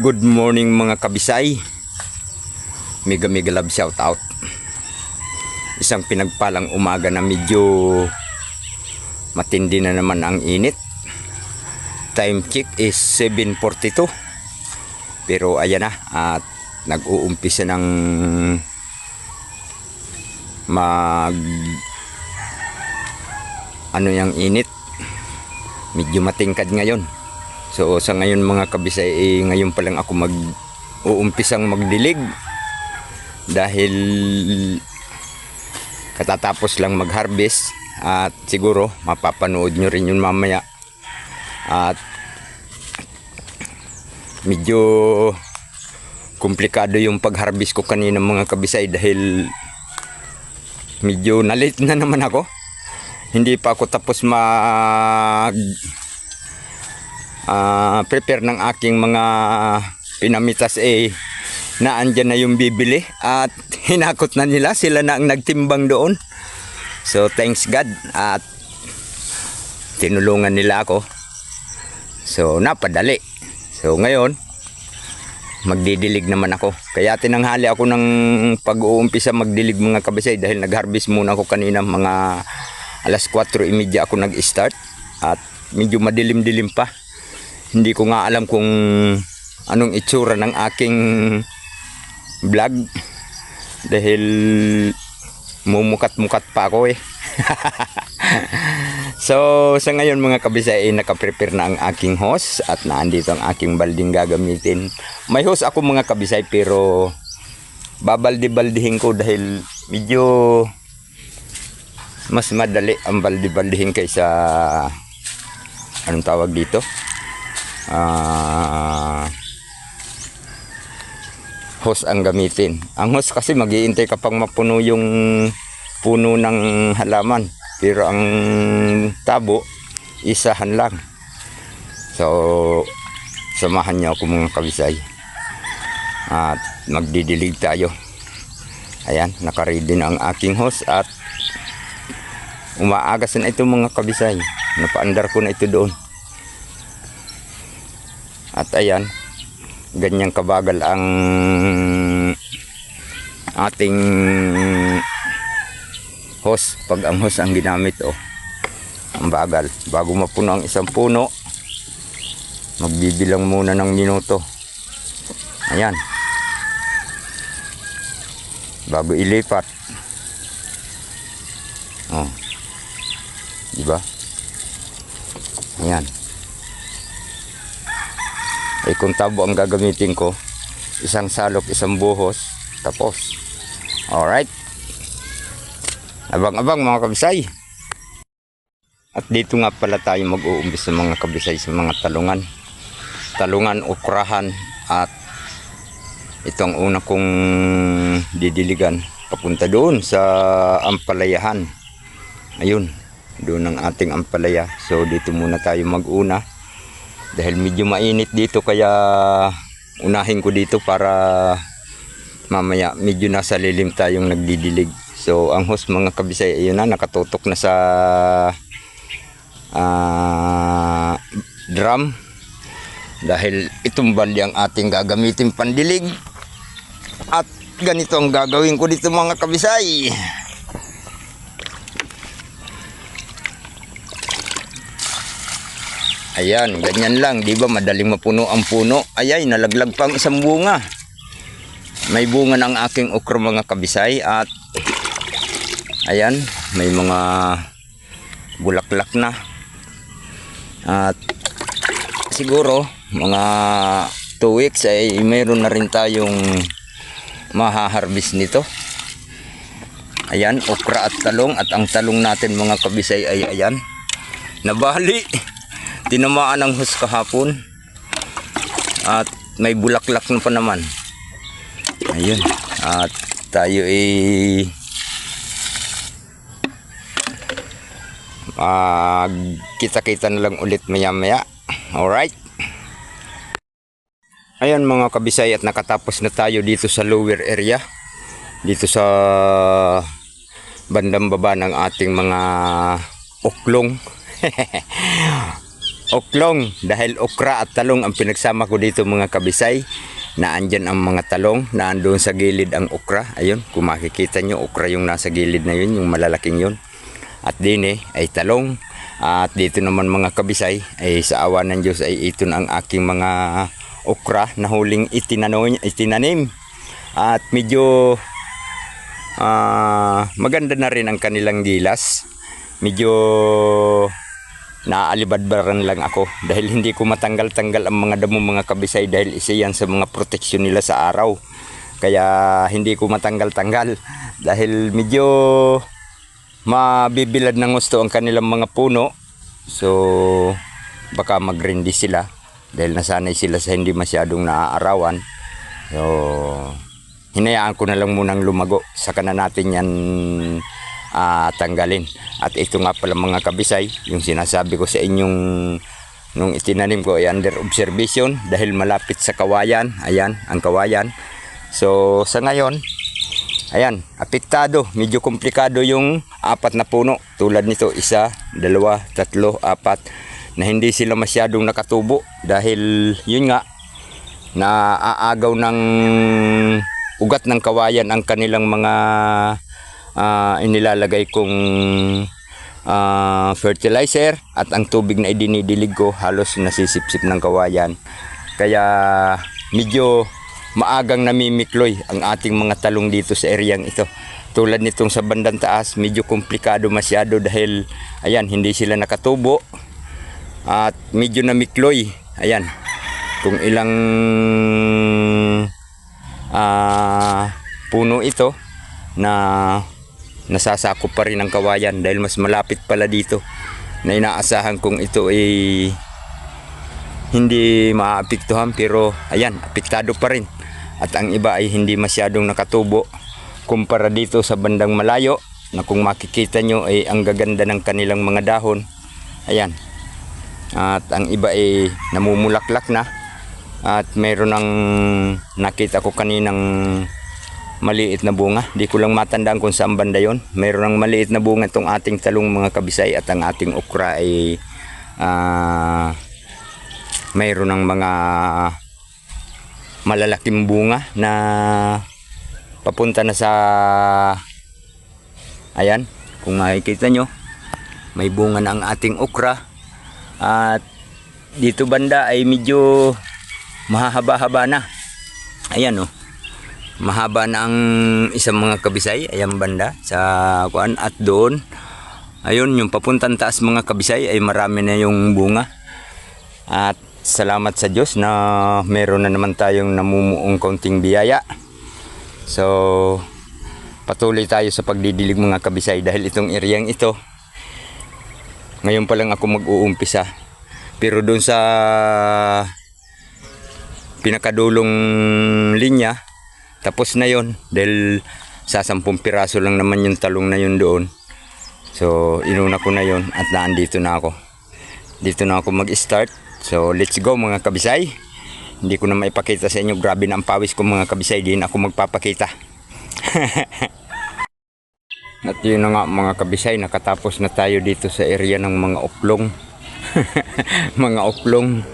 Good morning mga kabisay. Mega mega love shout out. Isang pinagpalang umaga na medyo matindi na naman ang init. Time check is 7.42. Pero ayan na at nag-uumpisa ng mag ano yung init. Medyo matingkad ngayon. So sa ngayon mga kabisay, eh, ngayon pa lang ako mag uumpisang magdilig. Dahil katatapos lang mag-harvest at siguro mapapanood nyo rin yun mamaya. At medyo komplikado yung pag-harvest ko kanina mga kabisay dahil medyo nalit na naman ako. Hindi pa ako tapos mag ah, prepare ng aking mga pinamitas eh na andyan na yung bibili at hinakot na nila. Sila na ang nagtimbang doon. So thanks God at tinulungan nila ako. So napadali. So ngayon magdidilig naman ako. Kaya tinanghali ako ng pag-uumpisa magdilig mga kabisay dahil nag-harvest muna ako kanina. Mga alas 4.30 ako nag-start at medyo madilim-dilim pa hindi ko nga alam kung anong itsura ng aking vlog. Dahil mumukat-mukat pa ako eh. So sa ngayon mga kabisay ay nakaprepare na ang aking hose at naandito ang aking balding gagamitin. May hose ako mga kabisay pero babaldi-baldihin ko dahil medyo mas madali ang baldi-baldihin kaysa anong tawag dito ah hose ang gamitin. Ang hose kasi mag-iintay ka pang mapuno yung puno ng halaman. Pero ang tabo, isahan lang. So, samahan niyo ako mga kabisay. At magdidilig tayo. Ayan, nakaready na ang aking hose at umaagas na ito mga kabisay. Napaandar ko na ito doon. At ayan, ganyan kabagal ang ating hose. Pag ang hose ang ginamit oh ang bagal. Bago mapuno ang isang puno magbibilang muna ng minuto. Ayan. Bago ilipat. Oh. Di ba? Ayan ay kung tabo ang gagamitin ko isang salok isang buhos tapos. Alright. Abang abang mga kabisay. At dito nga pala tayo mag-uumbis sa mga kabisay sa mga talungan. Talungan ukrahan at ito ang una kong didiligan papunta doon sa ampalayahan. Ayun doon ang ating ampalaya. So dito muna tayo mag-una dahil medyo mainit dito kaya unahin ko dito para mamaya medyo nasa lilim tayong nagdidilig. So ang host mga kabisay ayun na nakatutok na sa ah, drum. Dahil itong balde ang ating gagamitin pandilig. At ganito ang gagawin ko dito mga kabisay Ayan, ganyan lang, 'di ba? Madaling mapuno ang puno. Ayay, nalaglag pang isang bunga. May bunga ng aking okra mga kabisay at ayan, may mga bulaklak na. At siguro mga 2 weeks ay mayroon na rin tayong mahaharvest nito. Ayan, okra at talong at ang talong natin mga kabisay ay ayan. Nabali tinamaan ng hus kahapon. At may bulaklak na pa naman. Ayun. At tayo ay magkita-kita na lang ulit maya maya alright? Ayan mga kabisay at nakatapos na tayo dito sa lower area. Dito sa bandang baba ng ating mga oklong oklong dahil okra at talong ang pinagsama ko dito mga kabisay. Na andyan ang mga talong na andun sa gilid ang okra. Ayun kung makikita nyo okra yung nasa gilid na yun yung malalaking yun. At din eh, ay talong. At dito naman mga kabisay ay sa awa ng Diyos ay ito na ang aking mga okra na huling itinano, itinanim. At medyo ah, maganda na rin ang kanilang gilas. Medyo naalibadbaran lang ako dahil hindi ko matanggal-tanggal ang mga damo mga kabisay dahil isa yan sa mga proteksyon nila sa araw. Kaya hindi ko matanggal-tanggal dahil medyo mabibilad ng gusto ang kanilang mga puno. So baka magrindi sila dahil nasanay sila sa hindi masyadong naaarawan. So hinayaan ko na lang munang lumago. Saka na natin yan ah, tanggalin at ito nga pala mga kabisay yung sinasabi ko sa inyong nung itinanim ko ay under observation dahil malapit sa kawayan ayan ang kawayan so sa ngayon Ayan, apektado. Medyo komplikado yung apat na puno. Tulad nito, isa, dalawa, tatlo, apat. Na hindi sila masyadong nakatubo. Dahil, yun nga, naaagaw ng ugat ng kawayan ang kanilang mga ah, inilalagay kong ah, fertilizer at ang tubig na idinidilig ko halos nasisipsip ng kawayan. Kaya medyo maagang namimikloy ang ating mga talong dito sa eryang ito. Tulad nitong sa bandang taas, medyo komplikado masyado dahil ayan, hindi sila nakatubo at medyo namikloy. Ayan, kung ilang ah, puno ito na nasasakop pa rin ng kawayan dahil mas malapit pala dito na inaasahan kong ito ay hindi maapektuhan pero ayan, apektado pa rin. At ang iba ay hindi masyadong nakatubo kumpara dito sa bandang malayo na kung makikita nyo ay ang gaganda ng kanilang mga dahon. Ayan. At ang iba ay namumulaklak na. At meron ng nakita ko kaninang maliit na bunga. Di ko lang matandaan kung saan banda yon. Meron ng maliit na bunga itong ating talong mga kabisay at ang ating okra ay ah mayroon ng mga malalaking bunga na papunta na sa ayan kung makikita nyo may bunga na ang ating okra at dito banda ay medyo mahahaba-haba na ayan oh mahaba na ang isang mga kabisay ayan banda sa kuan at doon ayun yung papuntang taas mga kabisay ay marami na yung bunga at salamat sa Diyos na meron na naman tayong namumuong kaunting biyaya. So, patuloy tayo sa pagdidilig mga kabisay dahil itong eryang ito, ngayon pa lang ako mag-uumpisa. Pero doon sa pinakadulong linya, tapos na yon dahil sa sampung piraso lang naman yung talong na yun doon. So, inuna ko na yon at naandito na ako. Dito na ako mag-start. So, let's go mga kabisay. Hindi ko na maipakita sa inyo. Grabe na ang pawis ko mga kabisay. Di na ako magpapakita. At yun na nga mga kabisay. Nakatapos na tayo dito sa area ng mga oklong. mga oklong.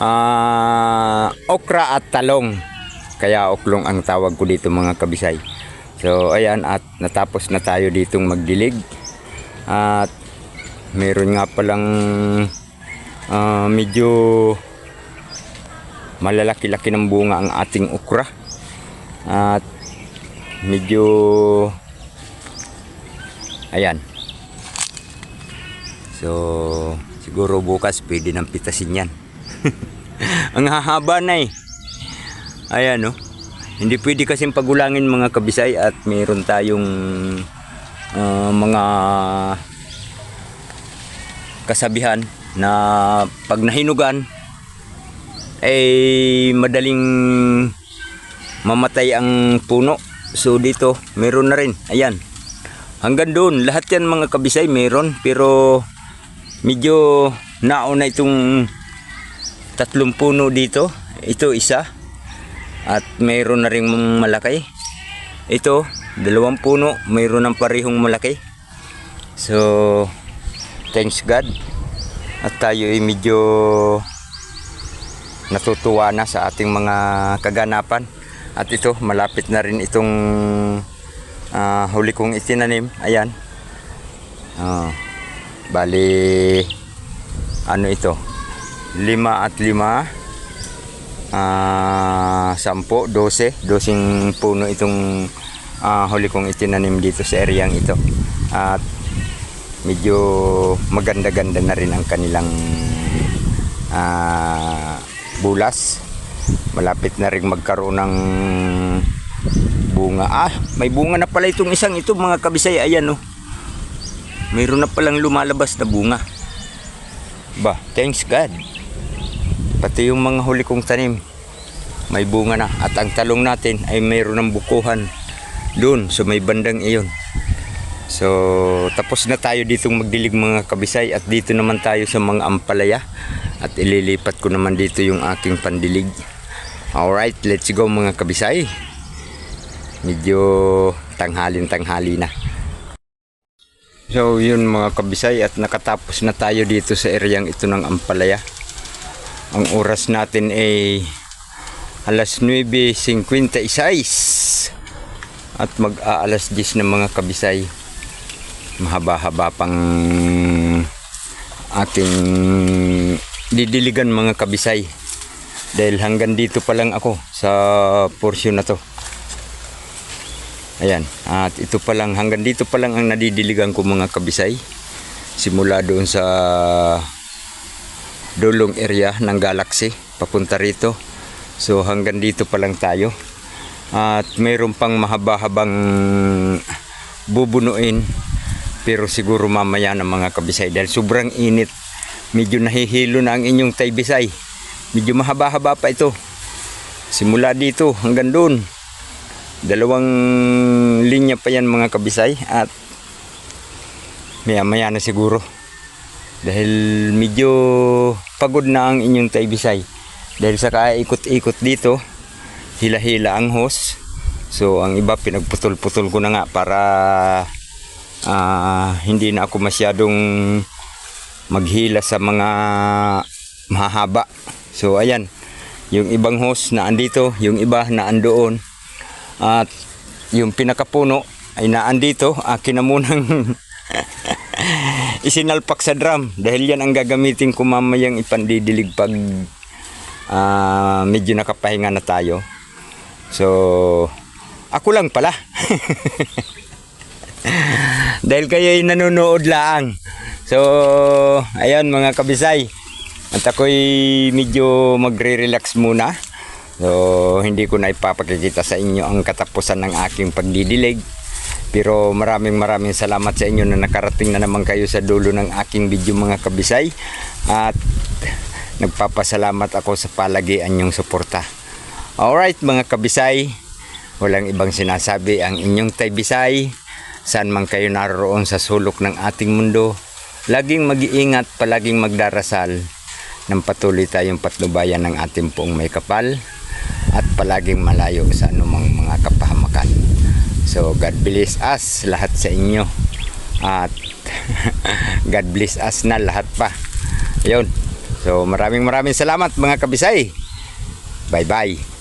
Ah, okra at talong. Kaya oklong ang tawag ko dito mga kabisay. So, ayan. At natapos na tayo ditong magdilig. At meron nga palang ah, medyo malalaki-laki ng bunga ang ating okra at medyo ayan so siguro bukas pwede nang pitasin yan ang hahaba na eh ayan no hindi pwede kasing pagulangin mga kabisay at meron tayong ah, mga kasabihan na pag nahinugan ay madaling mamatay ang puno. So dito, meron na rin. Ayan. Hanggang doon, lahat yan mga kabisay meron. Pero medyo nauna itong tatlong puno dito. Ito isa. At mayroon na rin malaki. Ito, dalawang puno. Mayroon ng parehong malaki. So, thanks God. At tayo ay medyo natutuwa na sa ating mga kaganapan. At ito, malapit na rin itong ah, huli kong itinanim. Ayan. Ah, bali, ano ito? Lima at lima. Ah, sampo, dose. Dosing puno itong ah, huli kong itinanim dito sa areang ito. At medyo maganda-ganda na rin ang kanilang ah, bulas. Malapit na rin magkaroon ng bunga. Ah, may bunga na pala itong isang ito mga kabisay. Ayan oh. Mayroon na palang lumalabas na bunga. Ba, thanks God. Pati yung mga huli kong tanim, may bunga na. At ang talong natin ay mayroon ng bukuhan doon sa may bandang iyon. So, tapos na tayo ditong magdilig mga kabisay at dito naman tayo sa mga ampalaya at ililipat ko naman dito yung aking pandilig. Alright, let's go mga kabisay. Medyo tanghalin-tanghali na. So, yun mga kabisay at nakatapos na tayo dito sa areang ito ng ampalaya. Ang oras natin ay alas 9.56 at mag-aalas 10 na mga kabisay. Mahaba-haba pang ating didiligan mga kabisay. Dahil hanggang dito pa lang ako sa portion na to. Ayan. At ito pa lang hanggang dito pa lang ang nadidiligan ko mga kabisay. Simula doon sa dulong area ng galaxy papunta rito. So hanggang dito pa lang tayo. At mayroon pang mahaba-habang bubunuin. Pero siguro mamaya na mga kabisay dahil sobrang init. Medyo nahihilo na ang inyong taybisay medyo mahaba-haba pa ito. Simula dito hanggang doon. Dalawang linya pa yan mga kabisay. At maya maya na siguro dahil medyo pagod na ang inyong taybisay dahil sa kaikot-ikot dito hila-hila ang hose so ang iba pinagputol-putol ko na nga para ah, hindi na ako masyadong maghila sa mga mahahaba. So ayan, yung ibang host na andito, yung iba na andoon. At yung pinakapuno ay naandito, akin na munang isinalpak sa drum dahil yan ang gagamitin ko mamayang ipandidilig pag ah, medyo nakapahinga na tayo. So, ako lang pala. Dahil kayo ay nanonood lang. So, ayan mga kabisay. At ako'y medyo magre-relax muna. So, hindi ko na ipapakikita sa inyo ang katapusan ng aking pagdidilig. Pero maraming maraming salamat sa inyo na nakarating na naman kayo sa dulo ng aking video mga kabisay. At nagpapasalamat ako sa palagian yung suporta. Alright mga kabisay, walang ibang sinasabi ang inyong taybisay. Saan man kayo naroon sa sulok ng ating mundo, laging mag-iingat, palaging magdarasal nang patuloy tayong patnubayan ng ating poong may kapal at palaging malayo sa anumang mga kapahamakan. So God bless us lahat sa inyo at God bless us na lahat pa. Ayun. So maraming maraming salamat mga kabisay. Bye bye.